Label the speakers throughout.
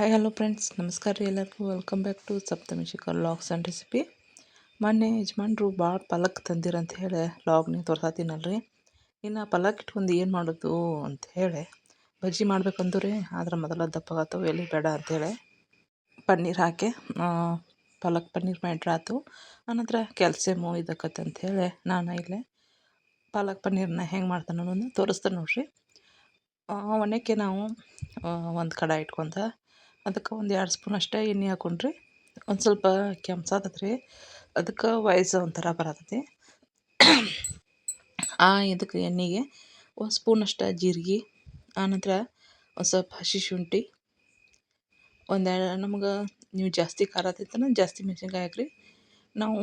Speaker 1: Hi hello friends ನಮಸ್ಕಾರ ರೀ ಎಲ್ಲರಿಗೂ. Welcome back to Saptami Shikhar logs and recipe ಮೊನ್ನೆ ಯಜಮಾನ್ರು ಭಾಳ ಪಲಕ್ ತಂದಿರಂತ ಹೇಳಿ ಲಾಗ್ನೇ ತೋರ್ಸಾತೀನಲ್ರಿ. ಇನ್ನು ಪಲಕ್ ಇಟ್ಕೊಂಡು ಏನು ಮಾಡೋದು ಅಂತ ಹೇಳಿ ಬಜ್ಜಿ ಮಾಡ್ಬೇಕಂದು ರೀ ಆದ್ರೆ ಮೊದಲ ದಪ್ಪಗಾತವು ಎಲ್ಲಿ ಬೇಡ ಅಂತೇಳಿ ಪನ್ನೀರ್ ಹಾಕಿ ಪಲಕ್ ಪನ್ನೀರ್ ಮಾಡ್ರೆ ಆಯ್ತು ಆನಂತರ ಕ್ಯಾಲ್ಸಿಯಮು ಇದಕ್ಕತ್ತೆ ಅಂಥೇಳಿ ನಾನು ಇಲ್ಲೇ ಪಾಲಕ್ ಪನ್ನೀರನ್ನ ಹೆಂಗೆ ಮಾಡ್ತಾನೆ ಅನ್ನೋದನ್ನ ತೋರಿಸ್ತಾನೆ ನೋಡಿರಿ. ಒಣಕ್ಕೆ ನಾವು ಒಂದು ಕಡಾಯಿ ಇಟ್ಕೊಂತ ಅದಕ್ಕೆ ಒಂದು ಎರಡು ಸ್ಪೂನ್ ಅಷ್ಟೇ ಎಣ್ಣೆ ಹಾಕೊಂಡ್ರಿ. ಒಂದು ಸ್ವಲ್ಪ ಕೆಂಪ್ಸಾತತ್ರಿ ಅದಕ್ಕೆ ವಯಸ್ಸು ಒಂಥರ ಬರತೈತಿ. ಆ ಇದಕ್ಕೆ ಎಣ್ಣೆಗೆ ಒಂದು ಸ್ಪೂನ್ ಅಷ್ಟು ಜೀರಿಗೆ ಆನಂತರ ಒಂದು ಸ್ವಲ್ಪ ಹಸಿ ಶುಂಠಿ ಒಂದೆರಡು ನಮ್ಗೆ ನೀವು ಜಾಸ್ತಿ ಖಾರ ತಿಂತನ ಜಾಸ್ತಿ ಮೆಣಸಿನ್ಕಾಯಿ ಹಾಕ್ರಿ. ನಾವು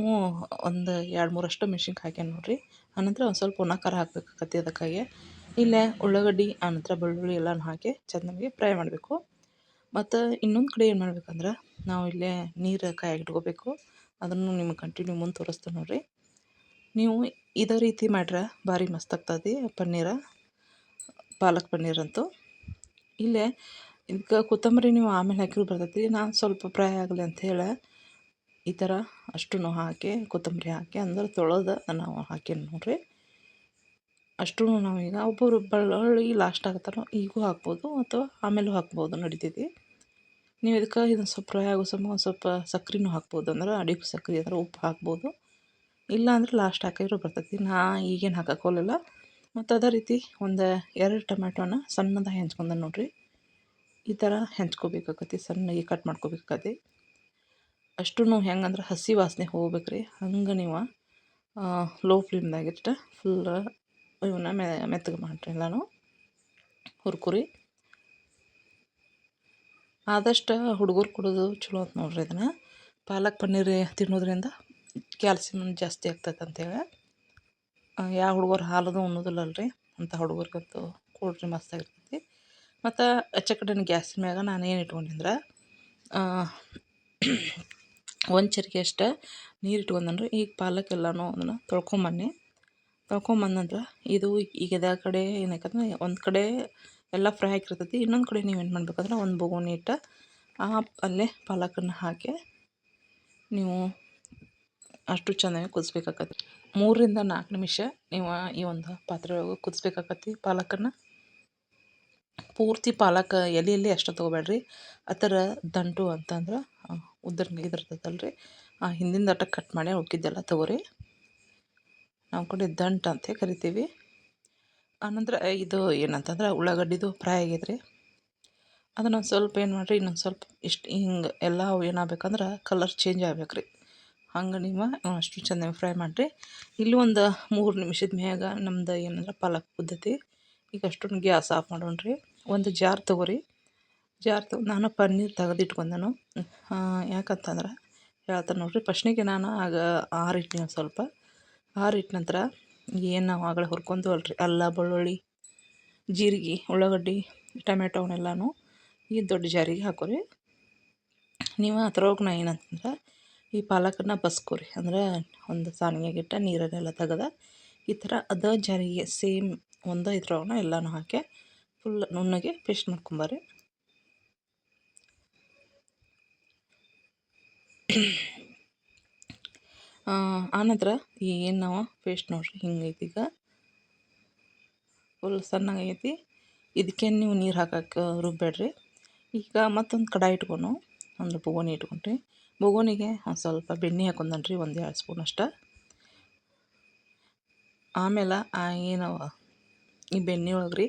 Speaker 1: ಒಂದು ಎರಡು ಮೂರಷ್ಟು ಮೆಣಸಿನ್ಕಾಯಿ ಹಾಕ್ಯಾನ ನೋಡ್ರಿ. ಆನಂತರ ಒಂದು ಸ್ವಲ್ಪ ಒಣ ಖಾರ ಹಾಕ್ಬೇಕಾಗತ್ತೆ ಅದಕ್ಕಾಗಿ. ಇಲ್ಲೇ ಉಳ್ಳಾಗಡ್ಡಿ ಆನಂತರ ಬೆಳ್ಳುಳ್ಳಿ ಎಲ್ಲನೂ ಹಾಕಿ ಚೆನ್ನಾಗಿ ಫ್ರೈ ಮಾಡಬೇಕು. ಮತ್ತು ಇನ್ನೊಂದು ಕಡೆ ಏನು ಮಾಡ್ಬೇಕಂದ್ರೆ, ನಾವು ಇಲ್ಲೇ ನೀರು ಕಾಯಕ್ಕೆ ಇಟ್ಕೋಬೇಕು. ಅದನ್ನು ನಿಮ್ಗೆ ಕಂಟಿನ್ಯೂ ಮುಂದೆ ತೋರಿಸ್ತೇನೆ ನೋಡಿರಿ. ನೀವು ಇದೇ ರೀತಿ ಮಾಡ್ರೆ ಭಾರಿ ಮಸ್ತ್ ಆಗ್ತದೆ ಪನ್ನೀರ, ಪಾಲಕ್ ಪನ್ನೀರ್ ಅಂತೂ. ಇಲ್ಲೇ ಇದಕ್ಕೆ ಕೊತ್ತಂಬರಿ ನೀವು ಆಮೇಲೆ ಹಾಕಿದ್ರು ಬರ್ತೈತಿ. ನಾನು ಸ್ವಲ್ಪ ಫ್ರೈ ಆಗಲಿ ಅಂಥೇಳಿ ಈ ಥರ ಅಷ್ಟು ಹಾಕಿ, ಕೊತ್ತಂಬರಿ ಹಾಕಿ, ಅಂದ್ರೆ ತೊಳೆದು ನಾವು ಹಾಕೀನಿ ನೋಡಿರಿ. ಅಷ್ಟೂ ನಾವೀಗ ಒಬ್ಬರು ಬೆಳ್ಳುಳ್ಳಿ ಲಾಸ್ಟ್ ಆಗ್ತಾರೆ ಈಗೂ ಹಾಕ್ಬೋದು ಅಥವಾ ಆಮೇಲೂ ಹಾಕ್ಬೋದು ನಡಿತೈತಿ ನೀವು ಇದಕ್ಕೆ ಇದನ್ನು ಸ್ವಲ್ಪ ಫ್ರೈ ಆಗೋ ಸ್ವಲ್ಪ ಸಕ್ರೆನೂ ಹಾಕ್ಬೋದು ಅಂದ್ರೆ ಅಡಿಗೆ ಸಕ್ರೆ ಅಂದ್ರೆ ಉಪ್ಪು ಹಾಕ್ಬೋದು. ಇಲ್ಲ ಅಂದ್ರೆ ಲಾಸ್ಟ್ ಹಾಕಿದ್ರು ಬರ್ತೈತಿ ನಾ ಈಗೇನು ಹೋಗಲಿಲ್ಲ. ಮತ್ತು ಅದೇ ರೀತಿ ಒಂದು ಎರಡು ಟೊಮ್ಯಾಟೋನ ಸಣ್ಣದಾಗಿ ಹೆಂಚ್ಕೊಂಡೆ ನೋಡಿರಿ. ಈ ಥರ ಹೆಂಚ್ಕೋಬೇಕಾಗತ್ತೆ, ಸಣ್ಣಗೆ ಕಟ್ ಮಾಡ್ಕೋಬೇಕಾಗತ್ತೆ. ಅಷ್ಟು ಹೆಂಗಂದ್ರೆ ಹಸಿ ವಾಸನೆ ಹೋಗ್ಬೇಕು ರೀ ಹಂಗೆ ನೀವು ಲೋ ಫ್ಲೇಮ್ದಾಗಿಟ್ಟು ಫುಲ್ ಇವನ್ನ ಮೆತ್ತಗೆ ಮಾಡಿರಿ ಎಲ್ಲನೂ ಹುರ್ಕುರಿ ಆದಷ್ಟು ಹುಡುಗರು ಕೊಡೋದು ಚಲೋ ಅಂತ ನೋಡ್ರಿ ಇದನ್ನು. ಪಾಲಕ್ ಪನ್ನೀರ್ ತಿನ್ನೋದ್ರಿಂದ ಕ್ಯಾಲ್ಸಿಯಮ್ ಜಾಸ್ತಿ ಆಗ್ತೈತೆ ಅಂತೇಳಿ ಯಾವ ಹುಡುಗರು ಹಾಲದು ರೀ ಅಂಥ ಹುಡುಗರಿಗಂತೂ ಕೊಡ್ರಿ ಮಸ್ತಾಗಿರ್ತೈತಿ ಮತ್ತು ಅಚ್ಚ ಕಡೆನ ಗ್ಯಾಸ್ ಮ್ಯಾಗ ನಾನು ಏನು ಇಟ್ಕೊಂಡಿದ್ರೆ ಒಂದು ಚರಿಗೆ ಅಷ್ಟು ನೀರು ಇಟ್ಕೊಂಡನ್ರಿ. ಈಗ ಪಾಲಕ್ ಎಲ್ಲನೂ ಅದನ್ನು ತೊಳ್ಕೊಂಬನ್ನಿ. ತೊಳ್ಕೊಂಬಂದ ನಂತರ ಇದು ಈಗ ಇದೇ ಕಡೆ ಏನಾಕಂದ್ರೆ ಒಂದು ಕಡೆ ಎಲ್ಲ ಫ್ರೈ ಆಗಿರ್ತೈತಿ, ಇನ್ನೊಂದು ಕಡೆ ನೀವು ಏನು ಮಾಡ್ಬೇಕಂದ್ರೆ ಒಂದು ಬೋಗುಣಿ ಇಟ್ಟು ಆ ಅಲ್ಲೇ ಪಾಲಕನ್ನು ಹಾಕಿ ನೀವು ಅಷ್ಟು ಚೆನ್ನಾಗಿ ಕುದಿಸ್ಬೇಕಾಗತ್ತೆ ಮೂರರಿಂದ ನಾಲ್ಕು ನಿಮಿಷ ನೀವು ಈ ಒಂದು ಪಾತ್ರೆ ಒಳಗೆ ಕುದಿಸ್ಬೇಕಾಕತಿ ಪಾಲಕನ್ನು. ಪೂರ್ತಿ ಪಾಲಕ್ ಎಲೆ ಎಲೆ ಅಷ್ಟು ತೊಗೋಬೇಡ್ರಿ. ಆ ಥರ ದಂಟು ಅಂತಂದ್ರೆ ಉದ್ರ ಇರ್ತೈತಲ್ಲ ಆ ಹಿಂದಿನ ದಟ್ಟ ಕಟ್ ಮಾಡಿ ಉಳ್ಕಿದ್ದೆಲ್ಲ ತೊಗೋರಿ. ನಾವು ಕಡೆ ದಂಟು ಅಂತ ಕರಿತೀವಿ. ಆನಂತರ ಇದು ಏನಂತಂದ್ರೆ ಉಳ್ಳಾಗಡ್ಡಿದು ಫ್ರೈ ಆಗೈತೆ ರೀ ಅದನ್ನೊಂದು ಸ್ವಲ್ಪ ಏನು ಮಾಡಿರಿ, ಇನ್ನೊಂದು ಸ್ವಲ್ಪ ಇಷ್ಟು ಹಿಂಗೆ ಎಲ್ಲ ಏನಾಗಬೇಕಂದ್ರೆ ಕಲರ್ ಚೇಂಜ್ ಆಗ್ಬೇಕು ರೀ ಹಂಗೆ ನೀವು ಅಷ್ಟು ಚೆನ್ನಾಗಿ ಫ್ರೈ ಮಾಡಿರಿ. ಇಲ್ಲಿ ಒಂದು ಮೂರು ನಿಮಿಷದ ಮ್ಯಾಗ ನಮ್ದು ಏನಂದ್ರೆ ಪಾಲಕ್ ಪದ್ಧತಿ. ಈಗ ಅಷ್ಟೊಂದು ಗ್ಯಾಸ್ ಆಫ್ ಮಾಡೋಣ ರೀ ಒಂದು ಜಾರ್ ತೊಗೋರಿ. ಜಾರ್ ತೊಗೊಂಡು ನಾನು ಪನ್ನೀರ್ ತೆಗೆದಿಟ್ಕೊಂಡನು. ಯಾಕಂತಂದ್ರೆ ಹೇಳ್ತಾನೆ ನೋಡಿರಿ, ಫಸ್ಟ್ನಿಗೆ ನಾನು ಆಗ ಆರಿಟ್ಟಿನಿ ಸ್ವಲ್ಪ. ಆರಿಟ್ಟ ನಂತರ ಏನು ನಾವು ಆಗಲೇ ಹುರ್ಕೊಂತೀವಿ ಅಲ್ರಿ. ಅಲ್ಲ, ಬೆಳ್ಳುಳ್ಳಿ, ಜೀರಿಗೆ, ಉಳ್ಳಾಗಡ್ಡಿ ಟೊಮೆಟೊ ಅವನ್ನೆಲ್ಲನೂ ಈ ದೊಡ್ಡ ಜಾರಿಗೆ ಹಾಕೋರಿ. ನೀವು ಅದ್ರೊಳಗೆ ನಾ ಏನಂತಂದ್ರೆ ಈ ಪಾಲಕನ್ನ ಬಸ್ಕೋರಿ. ಅಂದ್ರೆ ಒಂದು ಸಾನಿಗೆಗಿಟ್ಟ ನೀರನ್ನೆಲ್ಲ ತೆಗೆದ ಈ ಥರ ಅದ ಜಾರಿಗೆ ಸೇಮ್ ಒಂದು ಇದ್ರೊಳಗನ ಎಲ್ಲನೂ ಹಾಕಿ ಫುಲ್ ನುಣ್ಣಗೆ ಪೇಸ್ಟ್ ಮಾಡ್ಕೊಂಬರ್ರಿ. ಆನಂತರ ಏನು ನಾವು ಪೇಸ್ಟ್ ನೋಡಿರಿ, ಹಿಂಗೈತಿ ಈಗ. ಫುಲ್ ಸಣ್ಣಗಾಗೈತಿ ಇದಕ್ಕೆ ನೀವು ನೀರು ಹಾಕಕ್ಕೆ ರುಬ್ಬೇಡ್ರಿ ಈಗ ಮತ್ತೊಂದು ಕಡಾಯಿ ಇಟ್ಕೊಂಡು ಒಂದು ಬೊಗೋನಿ ಇಟ್ಕೊಂಡ್ರಿ. ಬೊಗೋನಿಗೆ ಒಂದು ಸ್ವಲ್ಪ ಬೆಣ್ಣೆ ಹಾಕೊಂಡನ್ರಿ, ಒಂದು ಎರಡು ಸ್ಪೂನ್ ಅಷ್ಟ. ಆಮೇಲೆ ಆ ಏನು ಈ ಬೆಣ್ಣೆ ಒಳಗೆ ರೀ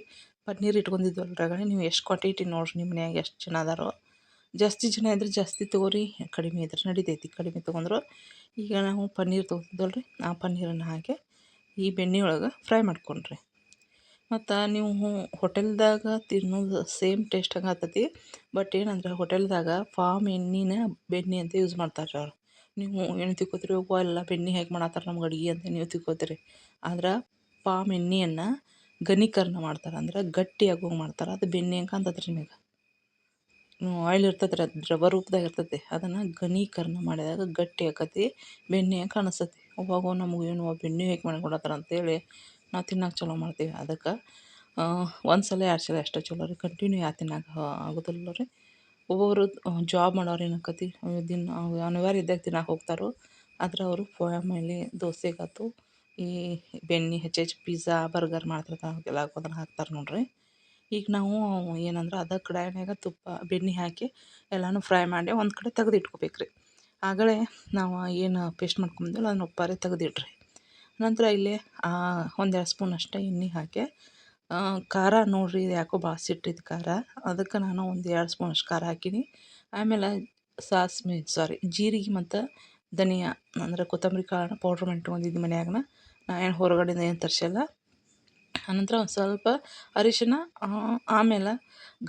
Speaker 1: ಇಟ್ಕೊಂಡಿದ್ವಲ್ಲ ಇಟ್ಕೊಂಡಿದ್ವಲ್ರಾಗ ನೀವು ಎಷ್ಟು ಕ್ವಾಂಟಿಟಿ ನೋಡ್ರಿ ನಿಮ್ಮ ಮನ್ಯಾಗ ಎಷ್ಟು ಜನ ಅದಾರೋ. ಜಾಸ್ತಿ ಜನ ಇದ್ರೆ ಜಾಸ್ತಿ ತೊಗೋರಿ, ಕಡಿಮೆ ಇದ್ರೆ ನಡಿತೈತಿ. ಕಡಿಮೆ ತೊಗೊಂಡ್ರು ಈಗ ನಾವು ಪನ್ನೀರ್ ತೊಗೊಂಡಿದ್ದಲ್ಲ ಆ ಪನ್ನೀರನ್ನು ಹಾಕಿ ಈ ಬೆಣ್ಣೆ ಒಳಗೆ ಫ್ರೈ ಮಾಡ್ಕೊಂಡ್ರಿ. ಮತ್ತು ನೀವು ಹೋಟೆಲ್ದಾಗ ತಿನ್ನೋದು ಸೇಮ್ ಟೇಸ್ಟ್ ಹಂಗೆ ಬಟ್ ಏನಂದ್ರೆ ಹೋಟೆಲ್ದಾಗ ಫಾಮ್ ಎಣ್ಣೆನ ಬೆಣ್ಣೆ ಅಂತ ಯೂಸ್ ಮಾಡ್ತಾರೆ ಅವ್ರು. ನೀವು ಏನು ತಿಕ್ಕೋತೀರಿ ಹೋಗುವ ಎಲ್ಲ ಬೆಣ್ಣೆ ಹೇಗೆ ಮಾಡತ್ತಾರ ನಮ್ಗೆ ಅಡುಗೆ ಅಂತ ನೀವು ತಿಕ್ಕೋತೀರಿ. ಆದ್ರೆ ಪಾಮ್ ಎಣ್ಣೆಯನ್ನು ಘನೀಕರಣ ಮಾಡ್ತಾರೆ, ಅಂದ್ರೆ ಗಟ್ಟಿಯಾಗುವಂಗೆ ಮಾಡ್ತಾರೆ. ಅದು ಬೆಣ್ಣೆ ಹಂಗೆ ಅಂತತ್ರಿ ನಿಮಗೆ. ಆಯಿಲ್ ಇರ್ತೈತೆ ರೀ ಅದು ದ್ರವ ರೂಪ್ದಾಗ ಇರ್ತೈತಿ ಅದನ್ನು ಘನೀಕರಣ ಮಾಡಿದಾಗ ಗಟ್ಟಿ ಆಕತಿ, ಬೆಣ್ಣೆ ಕಾಣಿಸ್ತತಿ. ಅವಾಗ ನಮಗೆ ಏನು ಬೆಣ್ಣೆ ಹೇಗೆ ಮಾಡ್ಕೊಡತ್ತಾರ ಅಂತೇಳಿ ನಾವು ತಿನ್ನಕ್ಕೆ ಚಲೋ ಮಾಡ್ತೀವಿ. ಅದಕ್ಕೆ ಒಂದು ಸಲ ಎರಡು ಸಲ ಅಷ್ಟೇ ಚಲೋ ರೀ. ಕಂಟಿನ್ಯೂ ಯಾವ ತಿನ್ನಕ್ಕೆ ಆಗೋದಿಲ್ಲ ರೀ. ಒಬ್ಬೊಬ್ಬರು ಜಾಬ್ ಮಾಡೋರು ಏನಾಕತಿ ದಿನ ಅನಿವಾರ್ಯ ಇದ್ದಾಗ ತಿನ್ನಕ್ಕೆ ಹೋಗ್ತಾರೋ. ಆದರೆ ಅವರು ಫ್ಯಾಮಿಲಿ ದೋಸೆಗಾತು ಈ ಬೆಣ್ಣೆ, ಹೆಚ್ಚು ಹೆಚ್ಚು ಪಿಝಾ ಬರ್ಗರ್ ಮಾಡ್ತಿರ್ತಾರೆ ಅದನ್ನು ಹಾಕ್ತಾರೆ ನೋಡಿರಿ. ಈಗ ನಾವು ಏನಂದ್ರೆ ಅದಕ್ಕೆ ಕಡಾಯಿನಾಗ ತುಪ್ಪ, ಬೆಣ್ಣೆ ಹಾಕಿ ಎಲ್ಲನೂ ಫ್ರೈ ಮಾಡಿ ಒಂದು ಕಡೆ ತೆಗ್ದು ಇಟ್ಕೋಬೇಕು ರೀ ಆಗಲೇ ನಾವು ಏನು ಪೇಸ್ಟ್ ಮಾಡ್ಕೊಂಬಂದಿಲ್ಲ ಅದನ್ನ ಒಪ್ಪಾರೆ ತೆಗ್ದಿಡ್ರಿ. ನಂತರ ಇಲ್ಲಿ ಒಂದೆರಡು ಸ್ಪೂನ್ ಅಷ್ಟೇ ಎಣ್ಣೆ ಹಾಕಿ ಖಾರ ನೋಡಿರಿ ಇದು ಯಾಕೋ ಭಾಳ ಸಿಟ್ಟಿದ್ದು ಖಾರ. ಅದಕ್ಕೆ ನಾನು ಒಂದು ಎರಡು ಸ್ಪೂನ್ ಅಷ್ಟು ಖಾರ ಹಾಕೀನಿ. ಆಮೇಲೆ ಸಾಸ್ಮಿ ಸಾರಿ ಜೀರಿಗೆ ಮತ್ತು ಧನಿಯಾ, ಅಂದ್ರೆ ಕೊತ್ತಂಬರಿ ಕಾಳನ್ನ ಪೌಡ್ರ್ ಮಾಡಿ ಇಟ್ಕೊಂಡಿದ್ದು ಮನ್ಯಾಗನ ನಾ ಏನು ಹೊರಗಡೆಯಿಂದ ಏನು ತರಿಸಲ್ಲ. ಆನಂತರ ಒಂದು ಸ್ವಲ್ಪ ಅರಿಶಿನ ಆಮೇಲೆ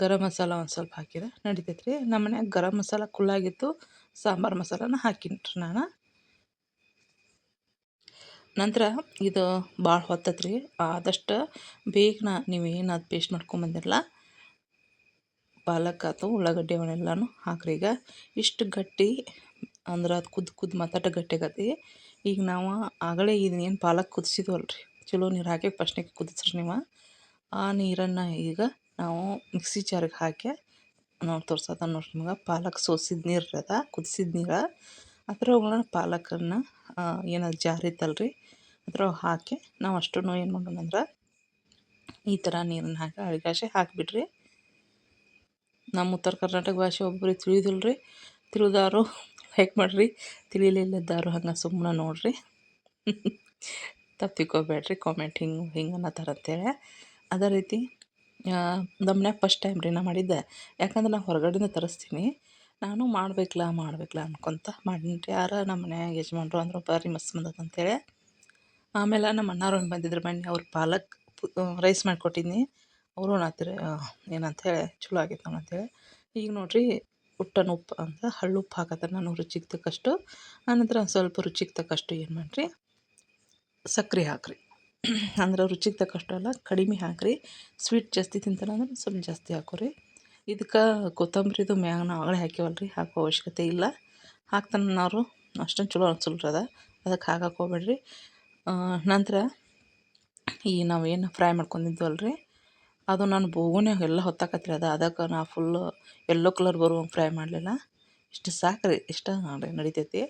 Speaker 1: ಗರಂ ಮಸಾಲ ಒಂದು ಸ್ವಲ್ಪ ಹಾಕಿದ್ರೆ ನಡಿತೈತೆ ರೀ ನಮ್ಮ ಮನ್ಯಾಗ ಗರಂ ಮಸಾಲ ಕುಳ್ಳಾಗಿತ್ತು ಸಾಂಬಾರು ಮಸಾಲನ ಹಾಕೀನಿ ರೀ ನಾನು. ನಂತರ ಇದು ಭಾಳ ಹೊತ್ತೈತೆ ರೀ ಆದಷ್ಟು ಬೇಗನ ನೀವೇನು ಅದು ಪೇಸ್ಟ್ ಮಾಡ್ಕೊಂಬಂದಿರಲ್ಲ ಪಾಲಕ್ ಆತು ಉಳ್ಳಾಗಡ್ಡೆ ಅವನ್ನೆಲ್ಲನೂ ಹಾಕ್ರಿ ಈಗ. ಇಷ್ಟು ಗಟ್ಟಿ, ಅಂದ್ರೆ ಅದು ಕುದ್ದು ಕುದ್ದು ಮತ್ತಾಟ ಗಟ್ಟಿ ಆಗತ್ತೆ. ಈಗ ನಾವು ಆಗಲೇ ಇದನ್ನೇನು ಪಾಲಕ್ ಕುದಿಸಿದ್ವಲ್ಲ ರೀ ಚಲೋ ನೀರು ಹಾಕಿ ಫಸ್ಟ್ನಿಗೆ ಕುದಿಸ್ರಿ ನೀವು. ಆ ನೀರನ್ನು ಈಗ ನಾವು ಮಿಕ್ಸಿ ಜಾರಿಗೆ ಹಾಕಿ ನಾವು ತೋರ್ಸೋದ ನೋಡ್ರಿ ನಿಮ್ಗೆ. ಪಾಲಕ್ ಸೋಸಿದ ನೀರು ಅದ, ಕುದಿಸಿದ ನೀರು. ಅದ್ರೊಳಗೆ ಪಾಲಕನ್ನು ಏನದು ಜಾರಿತ್ತಲ್ರಿ ಅದರ ಹಾಕಿ ನಾವು ಅಷ್ಟು ಏನು ಮಾಡೋಣ ಅಂದ್ರೆ ಈ ಥರ ನೀರನ್ನು ಹಾಕಿ ಅಳಿಗಾಸಿ ಹಾಕಿಬಿಡ್ರಿ. ನಮ್ಮ ಉತ್ತರ ಕರ್ನಾಟಕ ಭಾಷೆ ಒಬ್ಬರಿಗೆ ರೀ ತಿಳಿದಾರು ಲೈಕ್ ಮಾಡಿರಿ. ತಿಳಿಲಿಲ್ಲದಾರು ಹಂಗೆ ಸುಮ್ಮನೆ ನೋಡಿರಿ. ತಪ್ಪಿಕೋಬೇಡ್ರಿ ಕಾಮೆಂಟ್ ಹಿಂಗೆ ಹಿಂಗೆ ಅನ್ನತ್ತಾರ ಅಂತೇಳಿ. ಅದೇ ರೀತಿ ನಮ್ಮ ಮನ್ಯಾಗ ಫಸ್ಟ್ ಟೈಮ್ ರೀ ನಾ ಮಾಡಿದ್ದೆ. ಯಾಕಂದ್ರೆ ನಾ ಹೊರಗಡೆಯಿಂದ ತರಿಸ್ತೀನಿ. ನಾನು ಮಾಡ್ಬೇಕಲ್ಲ ಮಾಡ್ಬೇಕಲ್ಲ ಅನ್ಕೊತ ಮಾಡೀನಿ ರೀ ಯಾರ ನಮ್ಮ ಮನ್ಯಾಗ ಯಜಮಾನ್ರು ಅಂದರು ಭಾರಿ ಮಸ್ತ್ ಬಂದದ ಅಂತೇಳಿ. ಆಮೇಲೆ ನಮ್ಮ ಅಣ್ಣಾರು ಒಂದು ಬಂದಿದ್ರು, ಬನ್ನಿ ಅವ್ರು ಪಾಲಕ್ ರೈಸ್ ಮಾಡಿಕೊಟ್ಟಿದ್ದೀನಿ ಅವರು ಏನಂತ ಹೇಳಿ ಚಲೋ ಆಗೈತೆ ಅಂತೇಳಿ. ಈಗ ನೋಡಿರಿ, ಉಟ್ಟನ ಉಪ್ಪು ಅಂತ ಹಳ್ಳುಪ್ಪು ಹಾಕತ್ತಾರೆ ನಾನು ರುಚಿಗೆ ತಕ್ಕಷ್ಟು. ಆನಂತರ ಸ್ವಲ್ಪ ರುಚಿಗೆ ತಕ್ಕಷ್ಟು ಏನು ಮಾಡಿರಿ ಸಕ್ರೆ ಹಾಕಿರಿ. ಅಂದ್ರೆ ರುಚಿಗೆ ತಕ್ಕಷ್ಟು ಅಲ್ಲ, ಕಡಿಮೆ ಹಾಕಿರಿ. ಸ್ವೀಟ್ ಜಾಸ್ತಿ ತಿಂತಾರೆ ಅಂದ್ರೆ ಸ್ವಲ್ಪ ಜಾಸ್ತಿ ಹಾಕೋರಿ. ಇದಕ್ಕೆ ಕೊತ್ತಂಬರಿದು ಮ್ಯಾಗ ನಾವು ಆಗಲೇ ಹಾಕಿವಲ್ಲ ರೀ ಹಾಕೋ ಅವಶ್ಯಕತೆ ಇಲ್ಲ. ಹಾಕ್ತಾನವ್ರು ಅಷ್ಟೊಂದು ಚಲೋ ಅನ್ಸಲ್ರಿ ಅದಕ್ಕೆ ಹಾಕಕ್ಕೆ ಹೋಗ್ಬೇಡ್ರಿ. ನಂತರ ಈ ನಾವು ಏನು ಫ್ರೈ ಮಾಡ್ಕೊಂಡಿದ್ವಲ್ಲ ರೀ ಅದು ನಾನು ಬೋಗುನ್ಯಾಗ ಎಲ್ಲ ಹೊತ್ತಾಕತ್ರಿ ಅದು. ಅದಕ್ಕೆ ನಾ ಫುಲ್ಲು ಯೆಲ್ಲೋ ಕಲರ್ ಬರುವಂಗೆ ಫ್ರೈ ಮಾಡಲಿಲ್ಲ. ಇಷ್ಟು ಸಾಕು ರೀ ಇಷ್ಟ ನಡಿತೈತಿ.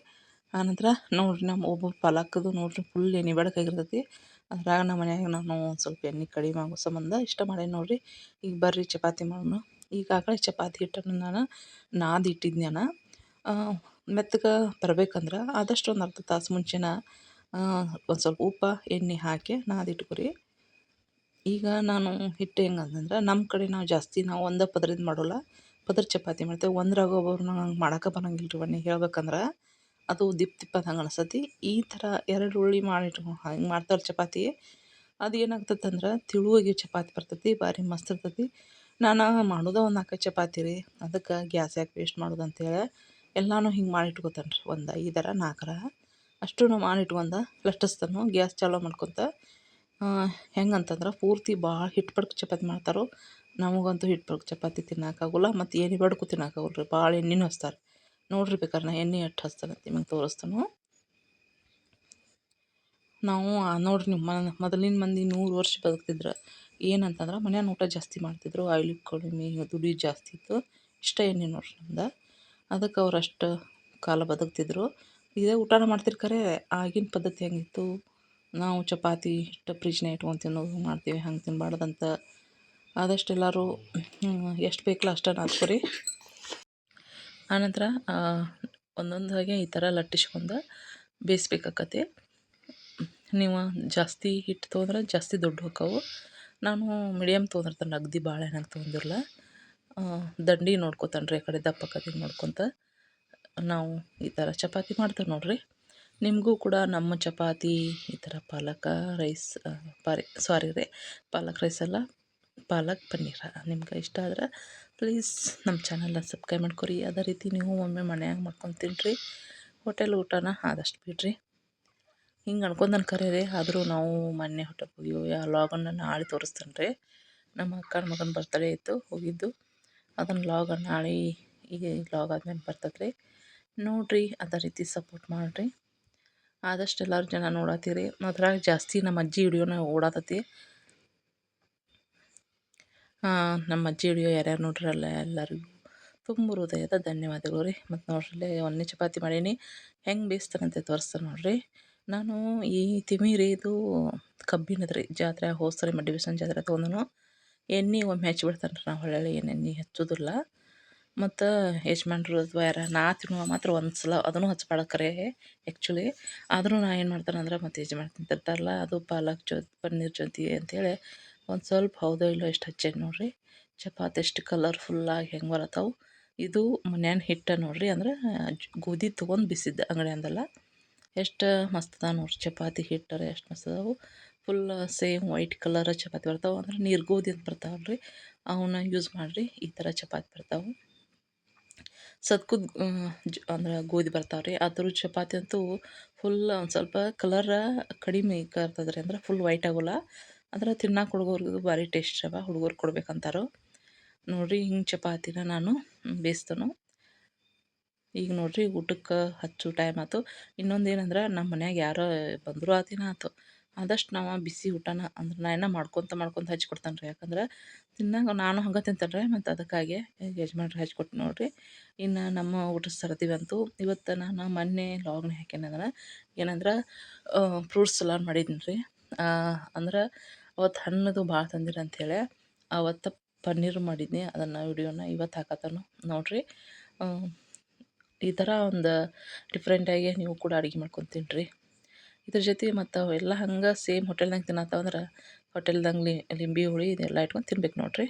Speaker 1: ಆನಂತರ ನೋಡಿರಿ ನಮ್ಮ ಒಬ್ಬೊಬ್ಬ ಪಲಾಕದು ನೋಡಿರಿ ಫುಲ್ ಎಣ್ಣೆ ಬೇಡಕಾಗಿರ್ತೈತಿ ಅದ್ರಾಗ ನಮ್ಮ ಮನ್ಯಾಗ ನಾನು ಒಂದು ಸ್ವಲ್ಪ ಎಣ್ಣೆ ಕಡಿಮೆ ಆಗೋ ಸಂಬಂಧ ಇಷ್ಟ ಮಾಡೇನಿ ನೋಡಿರಿ. ಈಗ ಬರ್ರಿ ಚಪಾತಿ ಮಾಡೋಣ. ಈಗಾಗಲೇ ಚಪಾತಿ ಹಿಟ್ಟನ್ನು ನಾನು ನಾದಿ ಇಟ್ಟಿದ್ದೆ ನಾನು. ಮೆತ್ತಗೆ ಬರ್ಬೇಕಂದ್ರೆ ಆದಷ್ಟು ಒಂದು ಅರ್ಧ ತಾಸು ಮುಂಚೆನ ಒಂದು ಸ್ವಲ್ಪ ಉಪ್ಪು, ಎಣ್ಣೆ ಹಾಕಿ ನಾದಿಟ್ಕೊರಿ ಈಗ ನಾನು ಹಿಟ್ಟು ಹೆಂಗೆ ಅಂತಂದ್ರೆ ನಮ್ಮ ಕಡೆ ನಾವು ಜಾಸ್ತಿ ನಾವು ಒಂದೇ ಪದರದ್ದು ಮಾಡೋಲ್ಲ. ಪದರ ಚಪಾತಿ ಮಾಡ್ತೇವೆ. ಒಂದ್ರಾಗ ಒಬ್ಬೊಬ್ರು ನಂಗೆ ಮಾಡೋಕೆ ಬರಂಗಿಲ್ಲ ರೀ ಬನ್ನಿ ಹೇಳ್ಬೇಕಂದ್ರೆ. ಅದು ದಿಪ್ ದಿಪ್ಪ ಹಂಗೆ ಅನಿಸ್ತತಿ. ಈ ಥರ ಎರಡು ಉಳ್ಳಿ ಮಾಡಿಟ್ಕೊ ಹಂಗೆ ಮಾಡ್ತಾರೆ ಚಪಾತಿ. ಅದು ಏನಾಗ್ತದೆ ಅಂದ್ರೆ ತಿಳುವಾಗಿ ಚಪಾತಿ ಬರ್ತೈತಿ, ಭಾರಿ ಮಸ್ತ್ ಇರ್ತೈತಿ. ನಾನು ಮಾಡೋದೇ ಒಂದು ನಾಲ್ಕೈದು ಚಪಾತಿ ರೀ. ಅದಕ್ಕೆ ಗ್ಯಾಸ್ ಯಾಕೆ ವೇಸ್ಟ್ ಮಾಡೋದು ಅಂತೇಳಿ ಎಲ್ಲನೂ ಹಿಂಗೆ ಮಾಡಿಟ್ಕೊತಾನೆ ರೀ ಒಂದು ಐದರ ನಾಲ್ಕರ ಅಷ್ಟು ಮಾಡಿ ಮಾಡಿಟ್ಕೊಂಡ ಲಟ್ಟಿಸ್ತಾನು ಗ್ಯಾಸ್ ಚಾಲೋ ಮಾಡ್ಕೊತ. ಹೆಂಗಂತಂದ್ರೆ ಪೂರ್ತಿ ಭಾಳ ಹಿಟ್ಟು ಪಡ್ಕ ಚಪಾತಿ ಮಾಡ್ತಾರೋ ನಮಗಂತೂ ಹಿಟ್ಟು ಪಡ್ಕ ಚಪಾತಿ ತಿನ್ನೋಕ್ಕಾಗಲ್ಲ ಮತ್ತು ಏನು ಬಡ್ಕು ತಿನ್ನೋಕ್ಕಾಗಲ್ಲ ರೀ ಭಾಳ ಎಣ್ಣೆನೂ ಹಚ್ತಾರೆ. ನೋಡಿರಿ ಬೇಕಾದ್ರೆ ನಾ ಎಣ್ಣೆ ಎಷ್ಟು ಹಚ್ತಾನಂತ ನಿಮಗೆ ತೋರಿಸ್ತಾನು. ನಾವು ನೋಡಿರಿ ನಿಮ್ಮ ಮೊದಲಿನ ಮಂದಿ ನೂರು ವರ್ಷ ಬದುಕ್ತಿದ್ರು. ಏನಂತಂದ್ರೆ, ಮನ್ಯಾನ ಊಟ ಜಾಸ್ತಿ ಮಾಡ್ತಿದ್ರು. ಆಯಿಲ್ ಕಡಿಮೆ, ದುಡಿ ಜಾಸ್ತಿ ಇತ್ತು. ಇಷ್ಟ ಎಣ್ಣೆ ನೋಡ್ರಿ ನಮ್ದು. ಅದಕ್ಕೆ ಅವ್ರು ಅಷ್ಟು ಕಾಲ ಬದುಕ್ತಿದ್ರು. ಇದೇ ಊಟನ ಮಾಡ್ತಿರ್ಕರೆ ಆಗಿನ ಪದ್ಧತಿ ಹೆಂಗಿತ್ತು? ನಾವು ಚಪಾತಿ ಹಿಟ್ಟು ಫ್ರಿಜ್ನ ಇಟ್ಕೊಂಡು ತಿನ್ನೋದು, ಮಾಡ್ತೀವಿ, ಹಂಗೆ ತಿನ್ನಬಾರ್ದಂತ ಆದಷ್ಟು ಎಲ್ಲರೂ ಎಷ್ಟು ಬೇಕಲ್ಲ ಅಷ್ಟನ್ನು ಹಾಕ್ಕೊರಿ. ಆನಂತರ ಒಂದೊಂದಾಗೆ ಈ ಥರ ಲಟ್ಟಿಸ್ಕೊಂಡು ಬೇಯಿಸ್ಬೇಕಾಕತಿ ನೀವು ಜಾಸ್ತಿ ಹಿಟ್ಟು ತೊಗೊಂಡ್ರೆ ಜಾಸ್ತಿ ದೊಡ್ಡ ಹೋಕ್ಕವು ನಾನು ಮೀಡಿಯಮ್ ತೊಗೊಂಡಿರ್ತಾನೆ ಅಗದಿ ಭಾಳ ಏನಾಗಿ ತೊಗೊಂಡಿರಲ್ಲ ದಂಡಿ ನೋಡ್ಕೊತಾನೆ ರೀ ಆ ಕಡೆ, ದಪ್ಪ ನೋಡ್ಕೊತ. ನಾವು ಈ ಥರ ಚಪಾತಿ ಮಾಡ್ತೇವೆ ನೋಡ್ರಿ. ನಿಮಗೂ ಕೂಡ ನಮ್ಮ ಚಪಾತಿ, ಈ ಥರ ಪಾಲಕ, ರೈಸ್ ಪಾರಿ ಸಾರಿ ರೀ, ಪಾಲಕ್, ರೈಸ್ ಅಲ್ಲ ಪಾಲಕ್ ಪನ್ನೀರ ನಿಮ್ಗೆ ಇಷ್ಟ ಆದ್ರೆ ಪ್ಲೀಸ್ ನಮ್ಮ ಚಾನಲ್ನ ಸಬ್ಸ್ಕ್ರೈಬ್ ಮಾಡ್ಕೊರಿ. ಅದೇ ರೀತಿ ನೀವು ಒಮ್ಮೆ ಮನೆಯಾಗ ಮಾಡ್ಕೊಂಡು ತಿನ್ನಿರಿ ಹೋಟೆಲ್ ಊಟನ ಆದಷ್ಟು ಬಿಡ್ರಿ. ಹಿಂಗೆ ಅನ್ಕೊಂಡನ್ ರೀ ಆದರೂ ನಾವು ಮೊನ್ನೆ ಹೋಟೆಲ್ ಹೋಗಿ ಆ ಲಾಗನ್ನು ನಾಳೆ ತೋರಿಸ್ತೇನೆ ರೀ ನಮ್ಮ ಅಕ್ಕನ ಮಗನ ಬರ್ತಡೇ ಇತ್ತು, ಹೋಗಿದ್ದು. ಅದನ್ನು ಲಾಗ ನಾಳೆ ಈಗ ಲಾಗ್ ಆದ್ಮೇಲೆ ಬರ್ತದೆ ರೀ ನೋಡಿರಿ, ಅದೇ ರೀತಿ ಸಪೋರ್ಟ್ ಮಾಡಿರಿ. ಆದಷ್ಟು ಎಲ್ಲರೂ ಜನ ನೋಡತ್ತೀರಿ ಅದ್ರಾಗ ಜಾಸ್ತಿ ನಮ್ಮ ಅಜ್ಜಿ ವಿಡಿಯೋನ ಓಡಾತತಿ ನಮ್ಮ ಅಜ್ಜಿ ವಿಡಿಯೋ ಯಾರ್ಯಾರು ನೋಡ್ರಲ್ಲ ಎಲ್ಲರಿಗೂ ತುಂಬ ಹೃದಯದ ಧನ್ಯವಾದಗಳು ರೀ. ಮತ್ತು ನೋಡ್ರಿ ಒಂದನೇ ಚಪಾತಿ ಮಾಡೀನಿ. ಹೆಂಗೆ ಬೇಯಿಸ್ತಾರಂತೆ ತೋರಿಸ್ತಾರೆ ನೋಡ್ರಿ. ನಾನು ಈ ತಿಮಿರಿ ಇದು ಕಬ್ಬಿನದು ರೀ, ಜಾತ್ರೆ ಹೋಸ್ತಾರೆ ಮಡ್ಡಿ ಜಾತ್ರೆ ತೊಗೊಂಡು ಎಣ್ಣೆ ಒಮ್ಮೆ ಹಚ್ಬಿಡ್ತಾನೆ ರೀ ನಾವು ಹೊಳ್ಳಿ ಏನು ಎಣ್ಣೆ ಹಚ್ಚೋದಿಲ್ಲ. ಮತ್ತು ಯಜಮಾನ್ರು ಅಥವಾ ಯಾರ ನಾ ತಿನ್ನುವ ಮಾತ್ರ ಒಂದು ಸಲ ಅದನ್ನು ಹಚ್ಬಾರ್ದು ಕರೆ ಆ್ಯಕ್ಚುಲಿ ಆದರೂ ನಾ ಏನು ಮಾಡ್ತಾನಂದ್ರೆ ಮತ್ತು ಯಜಮಾನ್ ತಿಂತಿರ್ತಾರಲ್ಲ, ಅದು ಪಾಲಕ್ ಜೊ, ಪನ್ನೀರ್ ಜೊತೆ ಅಂತೇಳಿ ಒಂದು ಸ್ವಲ್ಪ ಹೌದೋ ಇಲ್ಲೋ ಎಷ್ಟು ಹಚ್ಚೇನಿ ನೋಡಿರಿ. ಚಪಾತಿ ಎಷ್ಟು ಕಲರ್ಫುಲ್ಲಾಗಿ ಹೆಂಗೆ ಬರತ್ತವು. ಇದು ಮನ್ಯಾನ ಹಿಟ್ಟ ನೋಡಿರಿ ಅಂದ್ರೆ ಗೋಧಿ ತೊಗೊಂಡು ಬಿಸಿದ್ದು ಅಂಗಡಿಯಿಂದಲ್ಲ ಎಷ್ಟು ಮಸ್ತ್ ಅದ ನೋಡಿರಿ ಚಪಾತಿ ಹಿಟ್ಟರೆ ಎಷ್ಟು ಮಸ್ತ್ ಅದಾವು. Full same white colour chapati ಬರ್ತಾವೆ ಅಂದ್ರೆ ನೀರು ಗೋಧಿ ಅಂತ ಬರ್ತಾವಲ್ಲ ರೀ ಅವನ್ನ ಯೂಸ್ ಮಾಡಿರಿ ಈ ಥರ ಚಪಾತಿ ಬರ್ತಾವೆ. ಸತ್ಕುದ್ ಅಂದ್ರೆ ಗೋಧಿ ಬರ್ತಾವೆ ರೀ. ಅದ್ರ ಚಪಾತಿ ಅಂತೂ ಫುಲ್ ಒಂದು ಸ್ವಲ್ಪ ಕಲರ ಕಡಿಮೆ ಕರ್ತದ್ರಿ ಅಂದ್ರೆ ಫುಲ್ ವೈಟ್ ಆಗೋಲ್ಲ. ಅಂದ್ರೆ ತಿನ್ನಕ್ಕೆ ಹುಡುಗರ್ಗೂ ಭಾರಿ ಟೇಸ್ಟ್ ಅವ ಹುಡುಗರು ಕೊಡ್ಬೇಕಂತಾರೋ. ನೋಡಿರಿ ಹಿಂಗೆ ಚಪಾತಿನ ನಾನು ಬೇಯಿಸ್ತಾನು ಈಗ ನೋಡಿರಿ ಊಟಕ್ಕೆ ಹಚ್ಚು ಟೈಮ್ ಆಯ್ತು ಇನ್ನೊಂದು ಏನಂದ್ರೆ ನಮ್ಮ ಮನ್ಯಾಗ ಯಾರೋ ಬಂದರೂ ಆತಿನ ಆಯ್ತು ಆದಷ್ಟು ನಾವು ಬಿಸಿ ಊಟನ ಅಂದ್ರೆ ನಾ ಏನೋ ಮಾಡ್ಕೊತ ಮಾಡ್ಕೊತ ಹಚ್ಕೊಡ್ತಾನೆ ರೀ ಯಾಕಂದ್ರೆ ತಿನ್ನಾಗ ನಾನು ಹಂಗೆ ತಿಂತಾನೆ ರೀ ಮತ್ತು ಅದಕ್ಕಾಗಿ ಯಜಮಾನ್ರು ಹಚ್ಕೊಟ್ಟು ನೋಡಿರಿ. ಇನ್ನು ನಮ್ಮ ಊಟ ಸರದಿ ಬಂತು. ಇವತ್ತು ನಾನು ಮೊನ್ನೆ ಲಾಗ್ನ ಹಾಕ್ಯಾನಂದ್ರೆ ಏನಂದ್ರೆ ಫ್ರೂಟ್ಸ್ ಸಲಾಡ್ ಮಾಡಿದ್ದೀನಿ ರೀ ಅಂದ್ರೆ ಅವತ್ತು ಹಣ್ಣದು ಭಾಳ ತಂದಿರ ಅಂಥೇಳಿ ಅವತ್ತು ಪನ್ನೀರ್ ಮಾಡಿದ್ನಿ. ಅದನ್ನು ವಿಡಿಯೋನ ಇವತ್ತು ಹಾಕತ್ತಾನು ನೋಡಿರಿ. ಈ ಥರ ಒಂದು ಡಿಫ್ರೆಂಟಾಗಿ ನೀವು ಕೂಡ ಅಡುಗೆ ಮಾಡ್ಕೊಂಡು ತಿನ್ನಿರಿ ಇದ್ರ ಜೊತೆ ಮತ್ತು ಎಲ್ಲ ಹಂಗೆ ಸೇಮ್ ಹೋಟೆಲ್ನಾಗ ತಿನ್ನತ್ತಾವಂದ್ರೆ ಹೋಟೆಲ್ದಂಗೆ ಲಿಂಬೆ ಹುಳಿ ಇದೆಲ್ಲ ಇಟ್ಕೊಂಡು ತಿನ್ಬೇಕು ನೋಡಿರಿ.